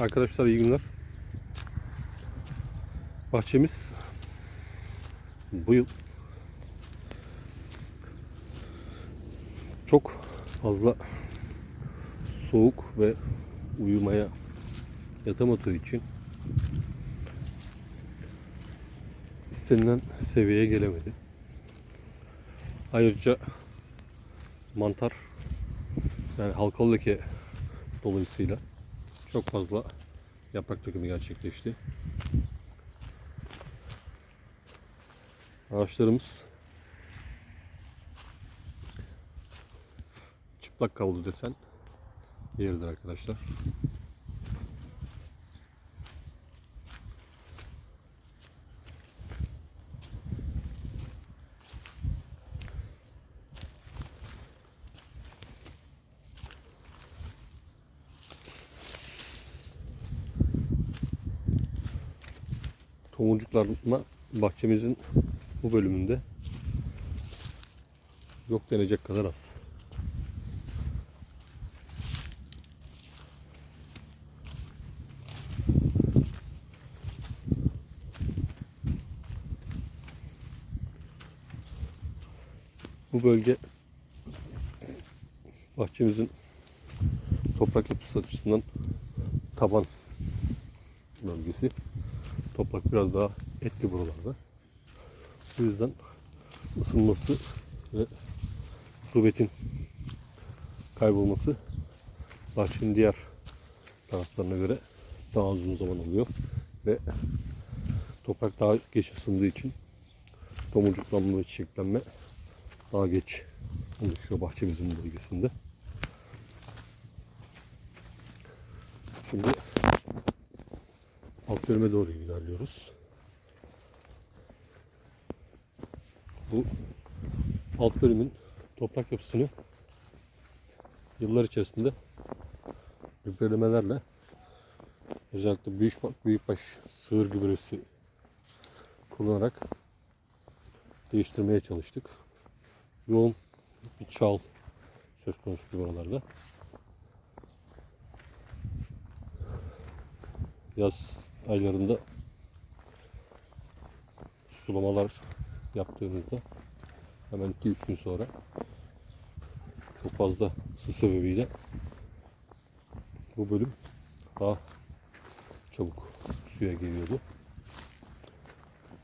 Arkadaşlar iyi günler. Bahçemiz bu yıl çok fazla soğuk ve uyumaya yatamadığı için istenilen seviyeye gelemedi. Ayrıca mantar yani halkalı leke dolayısıyla çok fazla yaprak dökümü gerçekleşti. Ağaçlarımız çıplak kaldı desen yeridir arkadaşlar. Tomurcuklarına bahçemizin bu bölümünde yok denecek kadar az. Bu bölge bahçemizin toprak yapısı açısından taban bölgesi. Toprak biraz daha etli buralarda. Bu yüzden ısınması ve rutubetin kaybolması bahçenin diğer taraflarına göre daha uzun zaman alıyor ve toprak daha geç ısındığı için tomurcuklanma ve çiçeklenme daha geç oluşuyor bahçemizin bölgesinde. Şimdi alt bölüme doğru ilerliyoruz. Bu alt bölümün toprak yapısını yıllar içerisinde gübrelemelerle özellikle büyük büyükbaş sığır gübresi kullanarak değiştirmeye çalıştık. Yoğun bir çal söz konusu buralarda. Yaz aylarında sulamalar yaptığımızda hemen 2-3 gün sonra çok fazla ısı sebebiyle bu bölüm daha çabuk suya geliyordu.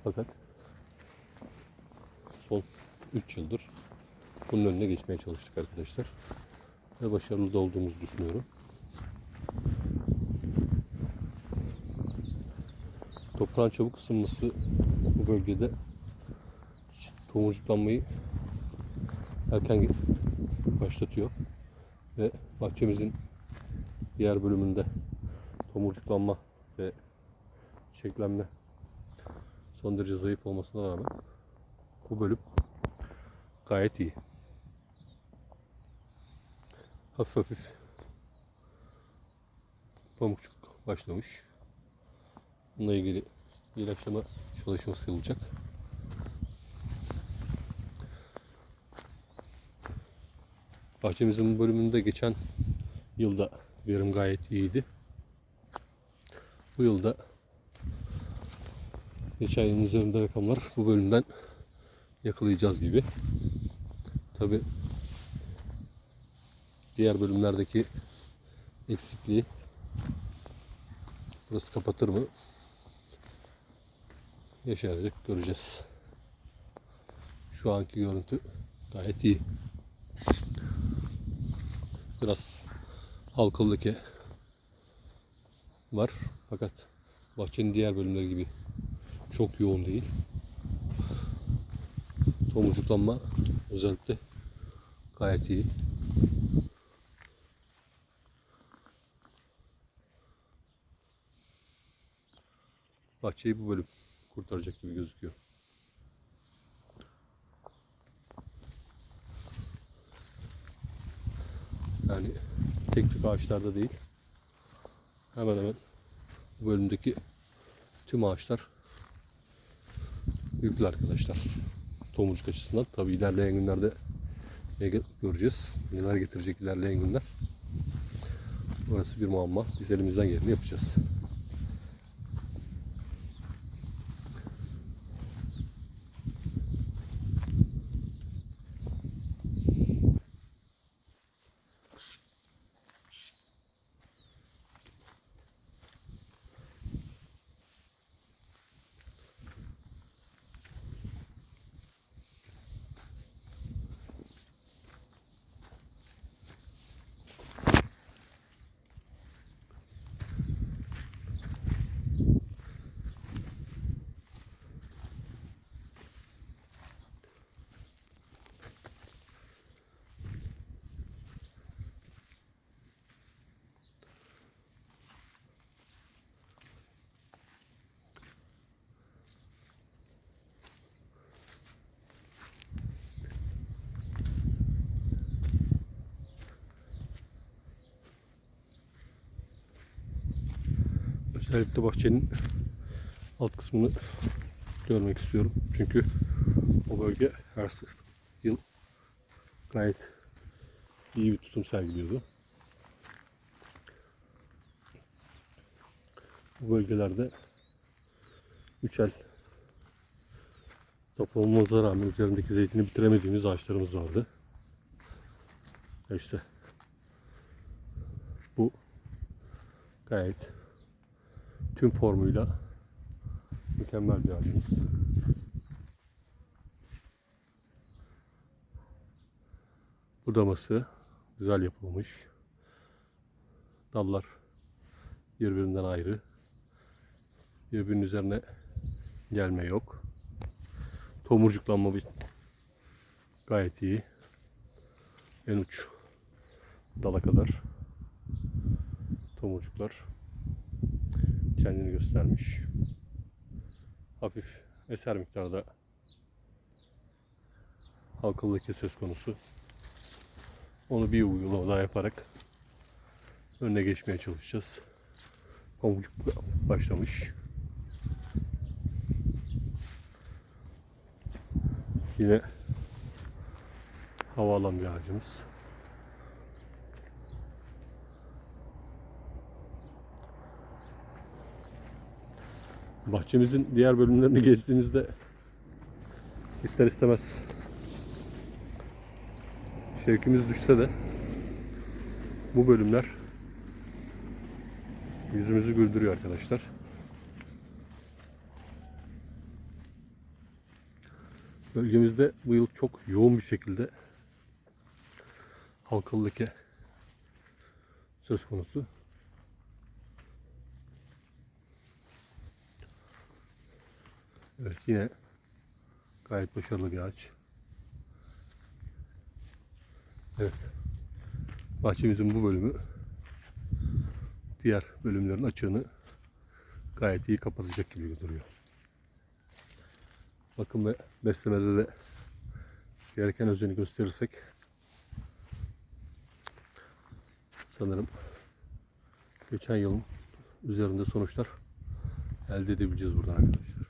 Fakat son 3 yıldır bunun önüne geçmeye çalıştık arkadaşlar. Ve başarılı olduğumuzu düşünüyorum. Toprağın çabuk ısınması bu bölgede tomurcuklanmayı erken başlatıyor. Ve bahçemizin diğer bölümünde tomurcuklanma ve çiçeklenme son derece zayıf olmasına rağmen bu bölüm gayet iyi. Hafif hafif pamukçuk başlamış. Bununla ilgili ilaçlama çalışması yapılacak. Bahçemizin bu bölümünde geçen yılda verim gayet iyiydi. Bu yılda geçen yılın üzerinde rakamlar bu bölümden yakalayacağız gibi. Tabi diğer bölümlerdeki eksikliği burası kapatır mı? Yaşayarak göreceğiz. Şu anki görüntü gayet iyi. Biraz halkalı leke var fakat bahçenin diğer bölümleri gibi çok yoğun değil. Tomurcuklanma özellikle gayet iyi. Bahçeyi bu bölüm kurtaracak gibi gözüküyor. Yani tek tük ağaçlarda değil. Hemen hemen bu bölümdeki tüm ağaçlar yüklü arkadaşlar. Tomurcuk açısından. Tabi ilerleyen günlerde göreceğiz. Neler getirecek ilerleyen günler. Orası bir muamma. Biz elimizden geleni yapacağız. Özellikle bahçenin alt kısmını görmek istiyorum. Çünkü o bölge her yıl gayet iyi bir tutum sergiliyordu. Bu bölgelerde üçel toplamamıza rağmen üzerindeki zeytini bitiremediğimiz ağaçlarımız vardı. İşte bu gayet tüm formuyla mükemmel bir ağacımız. Budaması güzel yapılmış. Dallar birbirinden ayrı. Birbirinin üzerine gelme yok. Tomurcuklanma bir gayet iyi. En uç dala kadar tomurcuklar kendini göstermiş. Hafif eser miktarda halkalı leke söz konusu. Onu bir uygulama daha yaparak önüne geçmeye çalışacağız. Pamucuk başlamış. Yine hava alan bir ağacımız. Bahçemizin diğer bölümlerini gezdiğimizde ister istemez şevkimiz düşse de bu bölümler yüzümüzü güldürüyor arkadaşlar. Bölgemizde bu yıl çok yoğun bir şekilde halkalı leke söz konusu. Evet yine gayet başarılı bir ağaç. Evet. Bahçemizin bu bölümü diğer bölümlerin açığını gayet iyi kapatacak gibi duruyor. Bakım ve beslemede de gereken özeni gösterirsek sanırım geçen yılın üzerinde sonuçlar elde edebileceğiz buradan arkadaşlar.